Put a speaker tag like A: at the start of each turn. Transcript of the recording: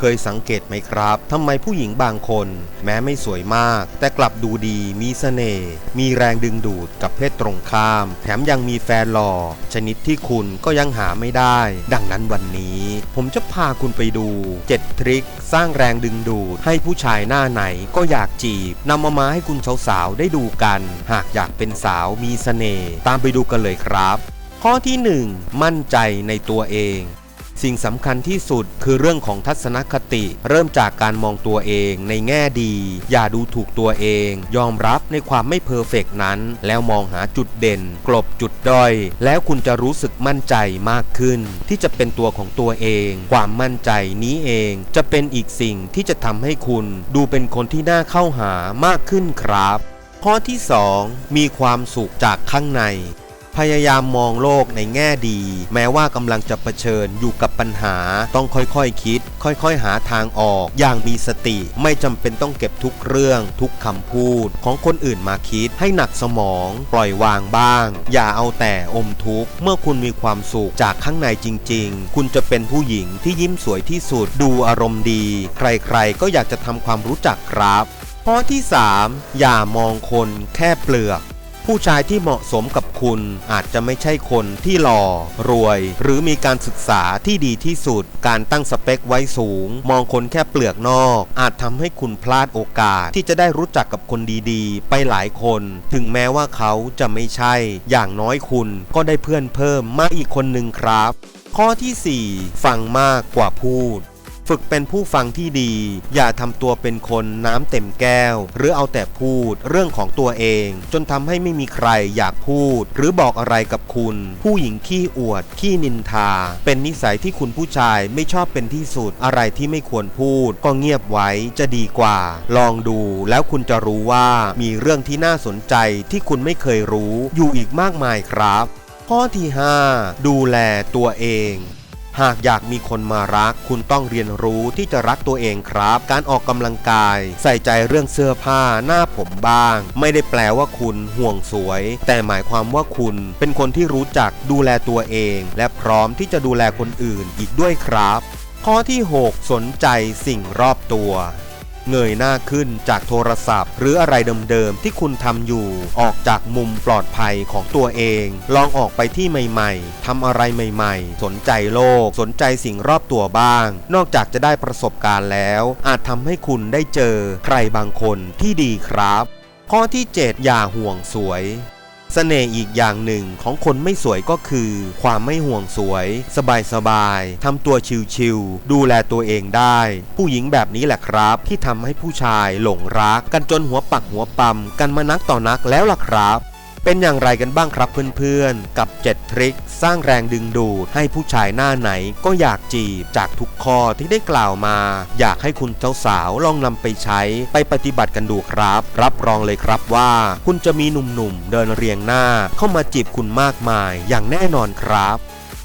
A: เคยสังเกตไหมครับทำไมผู้หญิงบางคน แม้ไม่สวยมาก แต่กลับดูดี มีเสน่ห์มีแรงดึงดูดกับเพศตรงข้าม แถมยังมีแฟนหล่อ ชนิดที่คุณก็ยังหาไม่ได้ ดังนั้นวันนี้ ผมจะพาคุณไปดู 7 ทริคสร้างแรงดึงดูด ให้ผู้ชายหน้าไหนก็อยากจีบนำมามาให้คุณสาวๆได้ดูกัน หากอยากเป็นสาวมีเสน่ห์ตามไปดูกันเลยครับ ข้อที่ 1 มั่นใจในตัวเอง สิ่งสำคัญที่สุดคือเรื่องของทัศนคติ เริ่มจากการมองตัวเองในแง่ดี อย่าดูถูกตัวเอง ยอมรับในความไม่เพอร์เฟกนั้น แล้วมองหาจุดเด่น กลบจุดด้อย แล้วคุณจะรู้สึกมั่นใจมากขึ้น ที่จะเป็นตัวของตัวเอง ความมั่นใจนี้เอง จะเป็นอีกสิ่งที่จะทำให้คุณ ดูเป็นคนที่น่าเข้าหามากขึ้นครับ ข้อที่ 2 มีความสุขจากข้างใน พยายามมองโลกในแง่ดี แม้ว่ากำลังจะเผชิญอยู่กับปัญหา ต้องค่อยๆคคิด ค่อยๆ หาทางออก อย่างมีสติ ไม่จำเป็นต้องเก็บทุกเรื่องทุกคำพูด ของคนอื่นมาคิด ให้หนักสมอง ปล่อยวางบ้าง อย่าเอาแต่อมทุกข์ เมื่อคุณมีความสุขจากข้างในจริง ๆ คุณจะเป็นผู้หญิงที่ยิ้มสวยที่สุด ดูอารมณ์ดี ใครๆ ก็อยากจะทำความรู้จักครับข้อที่ 3 อย่ามองคนแค่เปลือก ผู้ชายที่เหมาะสมกับคุณอาจจะไม่ใช่คนที่หล่อ รวย หรือมีการศึกษาที่ดีที่สุด การตั้งสเปคไว้สูง มองคนแค่เปลือกนอก อาจทำให้คุณพลาดโอกาส ที่จะได้รู้จักกับคนดีๆ ไปหลายคน ถึงแม้ว่าเขาจะไม่ใช่ อย่างน้อยคุณก็ได้เพื่อนเพิ่มมาอีกคนหนึ่งครับ ข้อทีสี่4 ฟังมากกว่าพูด ฝึกเป็นผู้ฟังที่ดี อย่าทำตัวเป็นคนน้ำเต็มแก้ว หรือเอาแต่พูดเรื่องของตัวเอง จนทำให้ไม่มีใครอยากพูด หรือบอกอะไรกับคุณ ผู้หญิงขี้อวด ขี้นินทา เป็นนิสัยที่คุณผู้ชายไม่ชอบเป็นที่สุด อะไรที่ไม่ควรพูด ก็เงียบไว้จะดีกว่า ลองดูแล้วคุณจะรู้ว่ามีเรื่องที่น่าสนใจที่คุณไม่เคยรู้ อยู่อีกมากมายครับ ข้อที่ 5 ดูแลตัวเอง หากอยากมีคนมารัก คุณต้องเรียนรู้ที่จะรักตัวเองครับ การออกกำลังกาย ใส่ใจเรื่องเสื้อผ้าหน้าผมบ้าง ไม่ได้แปลว่าคุณห่วงสวย แต่หมายความว่าคุณเป็นคนที่รู้จักดูแลตัวเอง และพร้อมที่จะดูแลคนอื่นอีกด้วยครับ ข้อที่ 6 สนใจสิ่งรอบตัว เงยหน้าขึ้นจากโทรศัพท์ หรืออะไรเดิมๆที่คุณทำอยู่ ออกจากมุมปลอดภัยของตัวเอง ลองออกไปที่ใหม่ๆทำอะไรใหม่ๆ สนใจโลก สนใจสิ่งรอบตัวบ้าง นอกจากจะได้ประสบการณ์แล้ว อาจทำให้คุณได้เจอใครบางคนที่ดีครับ ข้อที่ 7 อย่าห่วงสวย สน่ห์อีกอย่างหนึ่งของคนไม่สวยก็คือ ความไม่ห่วงสวย สบายๆทำตัวชิวๆดูแลตัวเองได้ ผู้หญิงแบบนี้แหละครับ ที่ทำให้ผู้ชายหลงรัก กันจนหัวปักหัวปั๊มกันมานักต่อนักแล้วล่ะครับ เป็นอย่างไรกันบ้างครับเพื่อนๆ กับ 7 ทริคสร้างแรงดึงดูดให้ผู้ชายหน้าไหนก็อยากจีบจากทุกข้อที่ได้กล่าวมา อยากให้คุณเ้าสาวลองนำไปใช้ไปปฏิบัติกันดูครับ รับรองเลยครับว่า คุณจะมีหนุ่มๆ เดินเรียงหน้าเข้ามาจีบคุณมากมาย อย่างแน่นอนครับ